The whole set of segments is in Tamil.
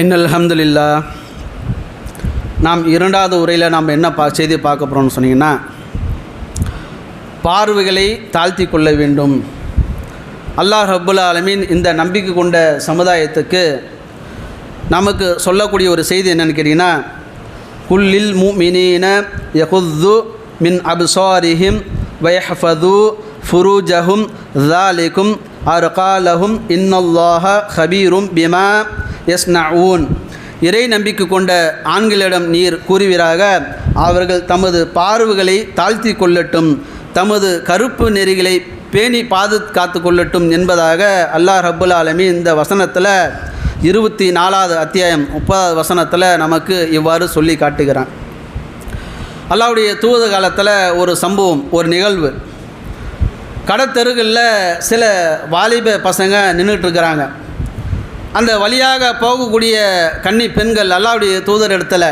என் அலமதுல்லா நாம் இரண்டாவது உரையில் நாம் என்ன பா செய்தி பார்க்க போகிறோம்னு சொன்னீங்கன்னா பார்வைகளை தாழ்த்தி கொள்ள வேண்டும். அல்லாஹ் ரபுல் ஆலமீன் இந்த நம்பிக்கை கொண்ட சமுதாயத்துக்கு நமக்கு சொல்லக்கூடிய ஒரு செய்தி என்னென்னு கேட்டிங்கன்னா குல்லில் மு மினீன யகுது மின் அபுசாரிஹிம் வயஹது ஃபுருஜஹும் ஜாலிக்கும் அர்காலஹும் இன்னல்லாஹ ஹபீரும் பிமா யஸ்னஊன். இறை நம்பிக்கை கொண்ட ஆண்களிடம் நீர் கூறுவீராக. அவர்கள் தமது பார்வைகளை தாழ்த்தி கொள்ளட்டும். தமது கருப்பு நெறிகளை பேணி பாதுகாத்து கொள்ளட்டும் என்பதாக அல்லாஹ் ரபுல் ஆலமி இந்த வசனத்தில் இருபத்தி நாலாவது அத்தியாயம் முப்பதாவது வசனத்தில் நமக்கு இவ்வாறு சொல்லி காட்டுகிறான். அல்லாவுடைய தூது காலத்தில் ஒரு சம்பவம் ஒரு நிகழ்வு. கடத்தெருகளில் சில வாலிப பசங்க நின்றுட்டுருக்கிறாங்க அந்த வழியாக போகக்கூடிய கன்னி பெண்கள் அல்லாவுடைய தூதர் இடத்துல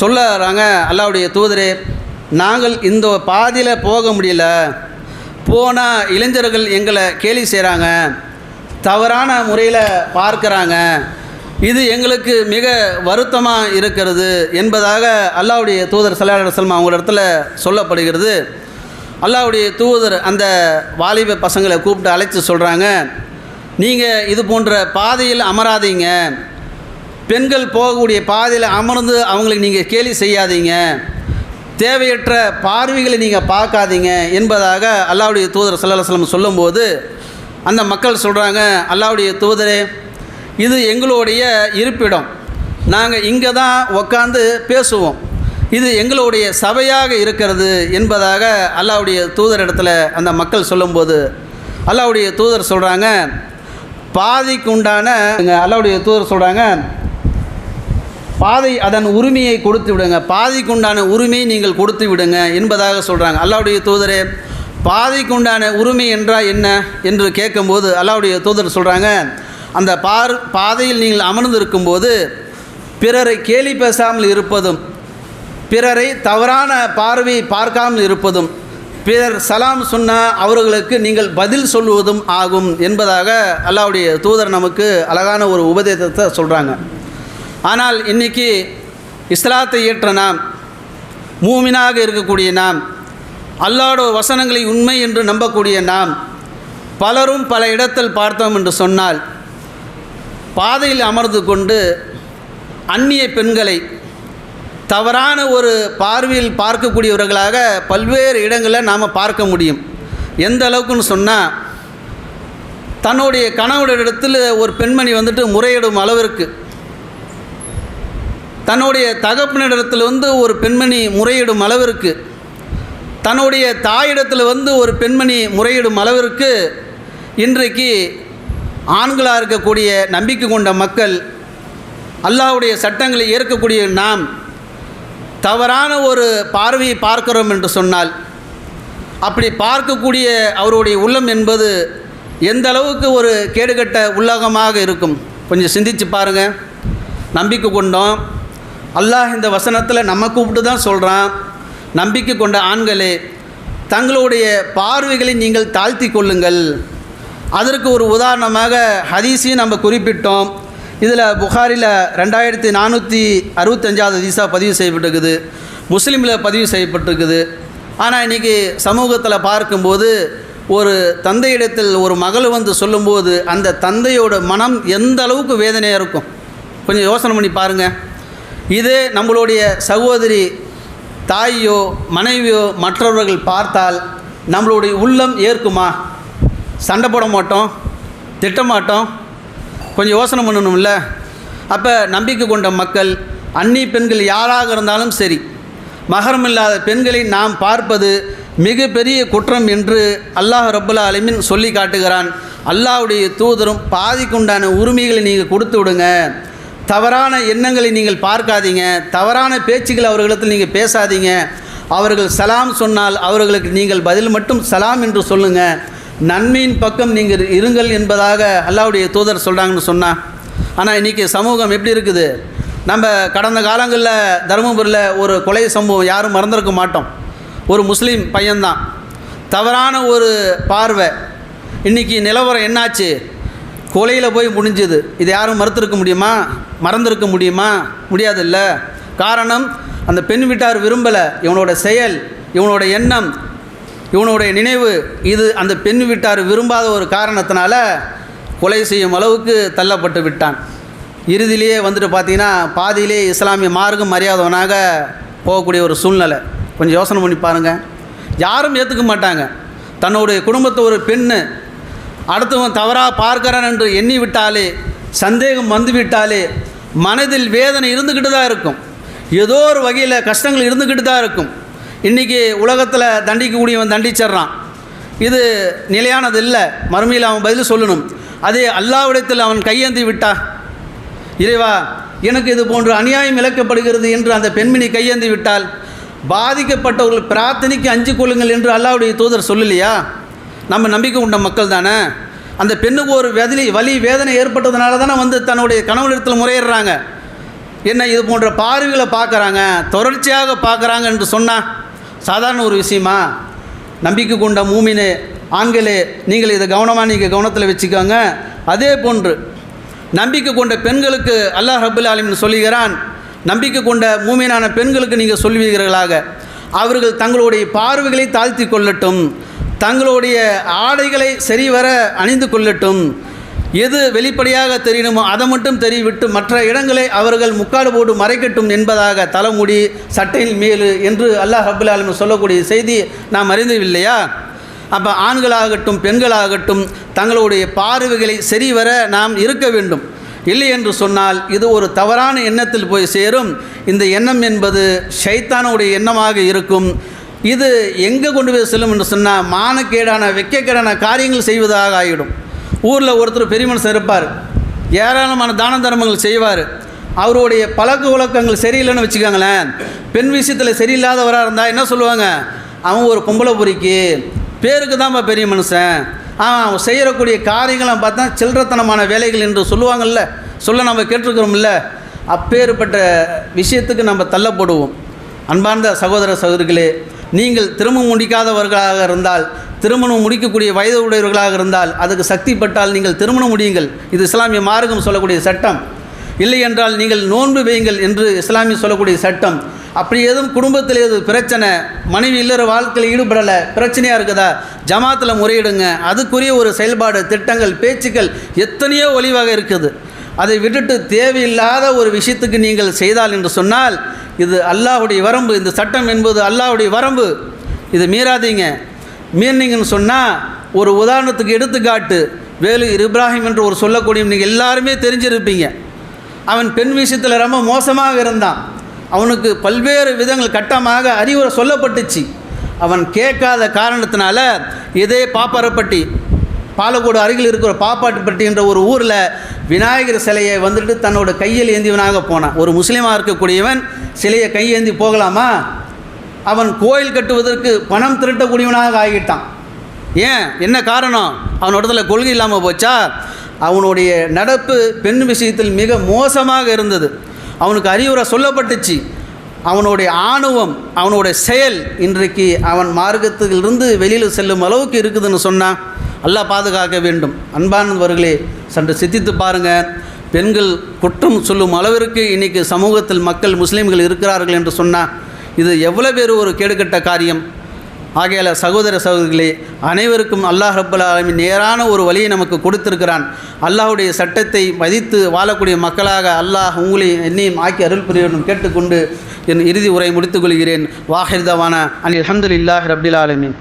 சொல்லறாங்க அல்லாவுடைய தூதரே நாங்கள் இந்த பாதியில் போக முடியல. போனால் இளைஞர்கள் எங்களை கேலி செய்கிறாங்க தவறான முறையில் பார்க்குறாங்க. இது எங்களுக்கு மிக வருத்தமாக இருக்கிறது என்பதாக அல்லாவுடைய தூதர் சல்லா செல்மா அவங்க இடத்துல சொல்லப்படுகிறது. அல்லாவுடைய தூதர் அந்த வாலிப பசங்களை கூப்பிட்டு அழைச்சி சொல்கிறாங்க நீங்கள் இது போன்ற பாதையில் அமராதீங்க. பெண்கள் போகக்கூடிய பாதையில் அமர்ந்து அவங்களுக்கு நீங்கள் கேலி செய்யாதீங்க. தேவையற்ற பார்வைகளை நீங்கள் பார்க்காதீங்க என்பதாக அல்லாவுடைய தூதர் சல்லாஹலம் சொல்லும்போது அந்த மக்கள் சொல்கிறாங்க அல்லாவுடைய தூதரே இது எங்களுடைய இருப்பிடம். நாங்கள் இங்கே தான் உக்காந்து பேசுவோம். இது எங்களுடைய சபையாக இருக்கிறது என்பதாக அல்லாவுடைய தூதர் இடத்துல அந்த மக்கள் சொல்லும்போது அல்லாவுடைய தூதர் சொல்கிறாங்க பாதிக்கு உண்டான அல்லாவுடைய தூதர் சொல்கிறாங்க பாதை அதன் உரிமையை கொடுத்து விடுங்க. பாதைக்கு உண்டான உரிமையை நீங்கள் கொடுத்து விடுங்க என்பதாக சொல்கிறாங்க அல்லாவுடைய தூதரே பாதைக்கு உண்டான உரிமை என்றால் என்ன என்று கேட்கும்போது அல்லாவுடைய தூதர் சொல்கிறாங்க அந்த பார் பாதையில் நீங்கள் அமர்ந்து இருக்கும்போது பிறரை கேலி பேசாமல் இருப்பதும் பிறரை தவறான பார்வை பார்க்காமல் இருப்பதும் பிறர் சலாம் சொன்னால் அவர்களுக்கு நீங்கள் பதில் சொல்லுவதும் ஆகும் என்பதாக அல்லாவுடைய தூதர் நமக்கு அழகான ஒரு உபதேசத்தை சொல்கிறாங்க ஆனால் இன்றைக்கி இஸ்லாத்தை ஏற்ற நாம் மூமினாக இருக்கக்கூடிய நாம் அல்லாட வசனங்களை உண்மை என்று நம்பக்கூடிய நாம் பலரும் பல இடத்தில் பார்த்தோம் என்று சொன்னால் பாதையில் அமர்ந்து கொண்டு அந்நிய பெண்களை தவறான ஒரு பார்வையில் பார்க்கக்கூடியவர்களாக பல்வேறு இடங்களில் நாம் பார்க்க முடியும். எந்த அளவுக்குன்னு சொன்னால் தன்னுடைய கணவனுடைய ஒரு பெண்மணி வந்துட்டு முறையிடும் அளவிற்கு. தன்னுடைய தகப்பனிடத்தில் வந்து ஒரு பெண்மணி முறையிடும் அளவிற்கு. தன்னுடைய தாயிடத்தில் வந்து ஒரு பெண்மணி முறையிடும் அளவிற்கு. இன்றைக்கு ஆண்களாக இருக்கக்கூடிய நம்பிக்கை கொண்ட மக்கள் அல்லாவுடைய சட்டங்களை ஏற்கக்கூடிய நாம் தவறான ஒரு பார்வையை பார்க்கிறோம் என்று சொன்னால் அப்படி பார்க்கக்கூடிய அவருடைய உள்ளம் என்பது எந்த அளவுக்கு ஒரு கேடுகட்ட உள்ளகமாக இருக்கும்? கொஞ்சம் சிந்திச்சு பாருங்கள் நம்பிக்கை கொண்டோம். அல்லாஹ் இந்த வசனத்தில் நம்ம கூப்பிட்டு தான் சொல்கிறான் நம்பிக்கை கொண்ட ஆண்களே தங்களுடைய பார்வைகளை நீங்கள் தாழ்த்தி கொள்ளுங்கள். அதற்கு ஒரு உதாரணமாக ஹதீஸையும் நம்ம குறிப்பிட்டோம். இதில் புகாரில் ரெண்டாயிரத்தி நானூற்றி அறுபத்தஞ்சாவது ஹதீஸாக பதிவு செய்யப்பட்டிருக்குது. முஸ்லீமில் பதிவு செய்யப்பட்டிருக்குது. ஆனால் இன்றைக்கி சமூகத்தில் பார்க்கும்போது ஒரு தந்தையிடத்தில் ஒரு மகள் வந்து சொல்லும்போது அந்த தந்தையோட மனம் எந்த அளவுக்கு வேதனையாக இருக்கும்? கொஞ்சம் யோசனை பண்ணி பாருங்கள் இது நம்மளுடைய சகோதரி தாயோ மனைவியோ மற்றவர்கள் பார்த்தால் நம்மளுடைய உள்ளம் ஏற்குமா? சண்டை போட மாட்டோம் திட்டமாட்டோம் கொஞ்சம் யோசனை பண்ணணும்ல? அப்போ நம்பிக்கை கொண்ட மக்கள் அன்னி பெண்கள் யாராக இருந்தாலும் சரி மகரம் இல்லாத பெண்களை நாம் பார்ப்பது மிகப்பெரிய குற்றம் என்று அல்லாஹ் ரப்புல்லா அலிமின் சொல்லி காட்டுகிறான். அல்லாஹுடைய தூதரும் பாதிக்குண்டான உரிமைகளை நீங்கள் கொடுத்து விடுங்க. தவறான எண்ணங்களை நீங்கள் பார்க்காதீங்க. தவறான பேச்சுக்கள் அவர்களிடத்தில் நீங்கள் பேசாதீங்க. அவர்கள் சலாம் சொன்னால் அவர்களுக்கு நீங்கள் பதில் மட்டும் சலாம் என்று சொல்லுங்கள் நன்மையின் பக்கம் நீங்கள் இருங்கள் என்பதாக அல்லாவுடைய தூதர் சொல்கிறாங்கன்னு சொன்னால் ஆனால் இன்றைக்கி சமூகம் எப்படி இருக்குது? நம்ம கடந்த காலங்களில் தருமபுரியில் ஒரு கொலை சம்பவம் யாரும் மறந்துருக்க மாட்டோம். ஒரு முஸ்லீம் பையன்தான். தவறான ஒரு பார்வை. இன்றைக்கி நிலவரம் என்னாச்சு? கொலையில் போய் முடிஞ்சுது. இது யாரும் மறுத்திருக்க முடியுமா? மறந்திருக்க முடியுமா? முடியாதில்ல. காரணம் அந்த பெண் வீட்டார் விரும்பலை. இவனோட செயல் இவனோட எண்ணம் இவனுடைய நினைவு இது அந்த பெண் வீட்டார் விரும்பாத ஒரு காரணத்தினால கொலை செய்யும் அளவுக்கு தள்ளப்பட்டு விட்டான். இறுதியிலேயே வந்துட்டு பார்த்தீங்கன்னா பாதியிலே இஸ்லாமிய மார்க்கம் மரியாதவனாக போகக்கூடிய ஒரு சூழ்நிலை. கொஞ்சம் யோசனை பண்ணி பாருங்கள் யாரும் ஏற்றுக்க மாட்டாங்க. தன்னுடைய குடும்பத்தை ஒரு பெண்ணு அடுத்தவன் தவறாக பார்க்கிறான் என்று எண்ணி விட்டாலே சந்தேகம் வந்து விட்டாலே மனதில் வேதனை இருந்துக்கிட்டு தான் இருக்கும். ஏதோ ஒரு வகையில் கஷ்டங்கள் இருந்துக்கிட்டு தான் இருக்கும். இன்றைக்கி உலகத்தில் தண்டிக்கக்கூடியவன் தண்டிச்சிட்றான். இது நிலையானது இல்லை. மறுமையில் அவன் பதில் சொல்லணும். அதே அல்லாவிடத்தில் அவன் கையேந்தி விட்டா? இறைவா எனக்கு இது போன்று அநியாயம் இழக்கப்படுகிறது என்று அந்த பெண்மணி கையேந்தி விட்டால் பாதிக்கப்பட்டவர்கள் பிரார்த்தனைக்கு அஞ்சு கொள்ளுங்கள் என்று அல்லாவுடைய தூதர் சொல்லலையா? நம்ம நம்பிக்கை உண்ட மக்கள் தானே. அந்த பெண்ணுக்கு ஒரு வெதலி வலி வேதனை ஏற்பட்டதுனால தானே வந்து தன்னுடைய கணவனிடத்தில் முறையிடுறாங்க. என்ன இது போன்ற பார்வைகளை பார்க்குறாங்க தொடர்ச்சியாக பார்க்குறாங்க என்று சொன்னால் சாதாரண ஒரு விஷயமா? நம்பிக்கை கொண்ட மூமினே ஆண்களே நீங்கள் இதை கவனமாக நீங்கள் கவனத்தில் வச்சுக்கோங்க. அதே போன்று நம்பிக்கை கொண்ட பெண்களுக்கு அல்லாஹ் ரபுல் ஆலிம்னு சொல்லுகிறான் நம்பிக்கை கொண்ட மூமினான பெண்களுக்கு நீங்கள் சொல்வீர்களாக அவர்கள் தங்களுடைய பார்வைகளை தாழ்த்தி கொள்ளட்டும் தங்களுடைய ஆடைகளை சரிவர அணிந்து கொள்ளட்டும். எது வெளிப்படையாக தெரியணுமோ அதை மட்டும் தெரிவிட்டு மற்ற இடங்களை அவர்கள் முக்காடு போட்டு மறைக்கட்டும் என்பதாக தலைமுடி சட்டையில் மேலு என்று அல்லாஹ் அபுல் ஆலம் சொல்லக்கூடிய செய்தி நாம் அறிந்தவில்லையா அப்போ ஆண்களாகட்டும் பெண்களாகட்டும் தங்களுடைய பார்வைகளை சரிவர நாம் இருக்க வேண்டும். இல்லை என்று சொன்னால் இது ஒரு தவறான எண்ணத்தில் போய் சேரும். இந்த எண்ணம் என்பது ஷைத்தானுடைய எண்ணமாக இருக்கும். இது எங்கே கொண்டு போய் செல்லும் என்று சொன்னால் மானக்கேடான வெக்கக்கேடான காரியங்கள் செய்வதாக ஆகிடும் ஊரில் ஒருத்தர் பெரிய மனுஷன் இருப்பார். ஏராளமான தான தர்மங்கள் செய்வார். அவருடைய பழக்க வழக்கங்கள் சரியில்லைன்னு வச்சுக்கோங்களேன். பெண் விஷயத்தில் சரியில்லாதவராக இருந்தால் என்ன சொல்லுவாங்க? அவன் ஒரு பொம்பளை பொறிக்கு. பேருக்கு தான்ப்பா பெரிய மனுஷன். அவன் அவன் செய்யக்கூடிய காரியங்களை பார்த்தா சில்லறத்தனமான வேலைகள் என்று சொல்லுவாங்கள்ல சொல்ல நம்ம கேட்டிருக்கிறோம்ல. அப்பேற்பட்ட விஷயத்துக்கு நம்ம தள்ளப்படுவோம். அன்பார்ந்த சகோதர சகோதரிகளே நீங்கள் திரும்ப முடிக்காதவர்களாக இருந்தால் திருமணம் முடிக்கக்கூடிய வயது உடையவர்களாக இருந்தால் அதுக்கு சக்தி பட்டால் நீங்கள் திருமணம் முடியுங்கள். இது இஸ்லாமிய மார்க்கம் சொல்லக்கூடிய சட்டம். இல்லை என்றால் நீங்கள் நோன்பு வையுங்கள் என்று இஸ்லாமிய சொல்லக்கூடிய சட்டம். அப்படி எதுவும் குடும்பத்தில் ஏதும் பிரச்சனை? மனைவி இல்லற வாழ்க்கையில் ஈடுபடலை பிரச்சனையாக இருக்குதா? ஜமாத்தில் முறையிடுங்க. அதுக்குரிய ஒரு செயல்பாடு திட்டங்கள் பேச்சுக்கள் எத்தனையோ ஒளிவாக இருக்குது. அதை விட்டுட்டு தேவையில்லாத ஒரு விஷயத்துக்கு நீங்கள் செய்தால் என்று சொன்னால் இது அல்லாஹுடைய வரம்பு. இந்த சட்டம் என்பது அல்லாஹுடைய வரம்பு. இது மீறாதீங்க. மீனிங்னு சொன்னால் ஒரு உதாரணத்துக்கு எடுத்துக்காட்டு வேலு இப்ராஹிம் என்று ஒரு சொல்லக்கூடிய நீங்கள் எல்லாருமே தெரிஞ்சிருப்பீங்க. அவன் பெண் விஷயத்தில் ரொம்ப மோசமாக இருந்தான். அவனுக்கு பல்வேறு விதங்கள் கட்டமாக அறிவுரை சொல்லப்பட்டுச்சு. அவன் கேட்காத காரணத்தினால இதே பாப்பாரப்பட்டி பாலக்கோடு அருகில் இருக்கிற பாப்பாட்டுப்பட்டி என்ற ஒரு ஊரில் விநாயகர் சிலையை வந்துட்டு தன்னோட கையில் ஏந்தியவனாக போனான். ஒரு முஸ்லீமாக இருக்கக்கூடியவன் சிலையை கையேந்தி போகலாமா? அவன் கோயில் கட்டுவதற்கு பணம் திரட்டக்கூடியவனாக ஆகிட்டான். ஏன்? என்ன காரணம்? அவனோடத்துல கொள்கை இல்லாமல் போச்சா? அவனுடைய நடப்பு பெண் விஷயத்தில் மிக மோசமாக இருந்தது. அவனுக்கு அறிவுரை சொல்லப்பட்டுச்சு. அவனுடைய ஆணவம் அவனுடைய செயல் இன்றைக்கு அவன் மார்க்கத்திலிருந்து வெளியில் செல்லும் அளவுக்கு இருக்குதுன்னு சொன்னான் அல்லாஹ் பாதுகாக்க வேண்டும். அன்பானவர்களே சற்று சித்தித்து பாருங்கள் பெண்கள் குற்றம் சொல்லும் அளவிற்கு இன்றைக்கி சமூகத்தில் மக்கள் முஸ்லீம்கள் இருக்கிறார்கள் என்று சொன்னால் இது எவ்வளோ பேர் ஒரு கேடுகட்ட காரியம்? ஆகையால் சகோதர சகோதரிகளே அனைவருக்கும் அல்லாஹ் ரப்பல் ஆலமின் நேரான ஒரு வழியை நமக்கு கொடுத்திருக்கிறான். அல்லாஹுடைய சட்டத்தை மதித்து வாழக்கூடிய மக்களாக அல்லாஹ் உங்களையும் என்னையும் ஆக்கி அருள் புரியணும் கேட்டுக்கொண்டு என் இறுதி உரை முடித்துக் கொள்கிறேன். வாஹிர்தவான அனில் அஹமதுல்லாஹ் ரபில் ஆலமின்.